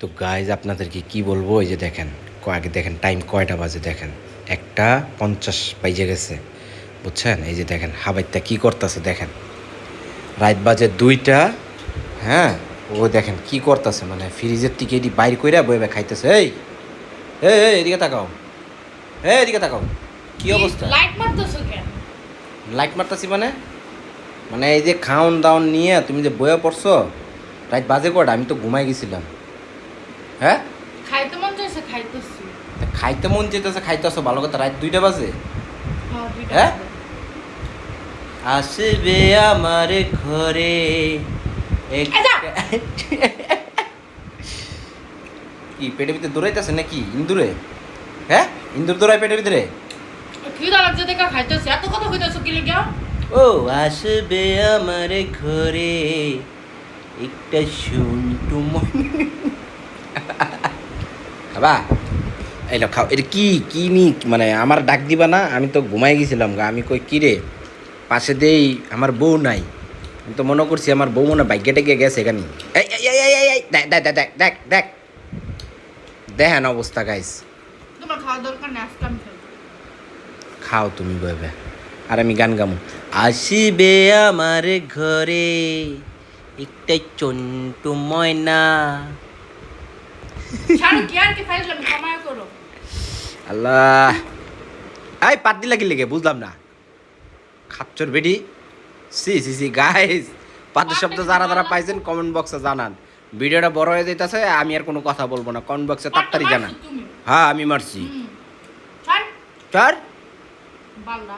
তো গাইজ আপনাদেরকে কি বলব? এই যে দেখেন ক- আগে দেখেন টাইম কয়টা বাজে দেখেন? একটা পঞ্চাশ বাইজে গেছে বুঝছেন? এই যে দেখেন হাবাইতে কি করতেছে দেখেন? রাত বাজে দুইটা হ্যাঁ? ও দেখেন কি করতেছে মানে ফ্রিজের থেকে এটি বাইর কইরা বইবে খাইতেছে। এই এই এদিকে তাকাও। এই এদিকে তাকাও। কি অবস্থা? লাইট মারতেছো কেন? লাইট মারতাছি মানে? মানে এই যে খাওন দাওন নিয়ে তুমি যে বয়ে পড়ছো রাত বাজে কটা আমি তো ঘুমাই গেছিলাম। হ্যাঁ? খাইতে মন চাইছে খাইতেছি। খাইতে মন খাইতেছো ভালো কথা রাত দুইটা বাজে? হ্যাঁ হ্যাঁ? আসবে আমার ঘরে কি পেটের ভিতরে দৌড়াইতেছে নাকি ইন্দুরে? হ্যাঁ? ইন্দুর দৌড়ায় পেটের ভিতরে? খিদা লাগছে দেখা খাইতেছি? এত কথা কইতেছো কি লিগা? ও আসবে আমার ঘরে একটা শুনটু খাবা এলো খাও। এটা কি কি নি মানে আমার ডাক দিবা না? আমি তো ঘুমাই গেছিলাম গা। আমি কই কি রে পাশে দেই আমার বউ নাই। আমি তো মনে করছি আমার বউ মনে বাইকে টেকে গেছে এখানে এই এই এই, এই, এই, এই, দেখ দেখ দেখ দেখ দেখ দেখ। দেখেন অবস্থা গাইস খাও তুমি বইবে আর আমি গান গামু। আসিবে আমার ঘরে একটা চন্টু ময়না ছাড়ো কি আর কি ফাইজলাম কামায় করো আল্লাহ। এই পাত দিলা কি লেগে বুঝলাম না। খাচ্চর বেডি সি সি সি গাইস পাতের শব্দ যারা যারা পাইছেন কমেন্ট বক্সে জানান। ভিডিওটা বড় হয়ে যেতেছে আমি আর কোনো কথা বলব না। কমেন্ট বক্সে তাড়াতাড়ি জানান। হ্যাঁ আমি মারছি। বালদা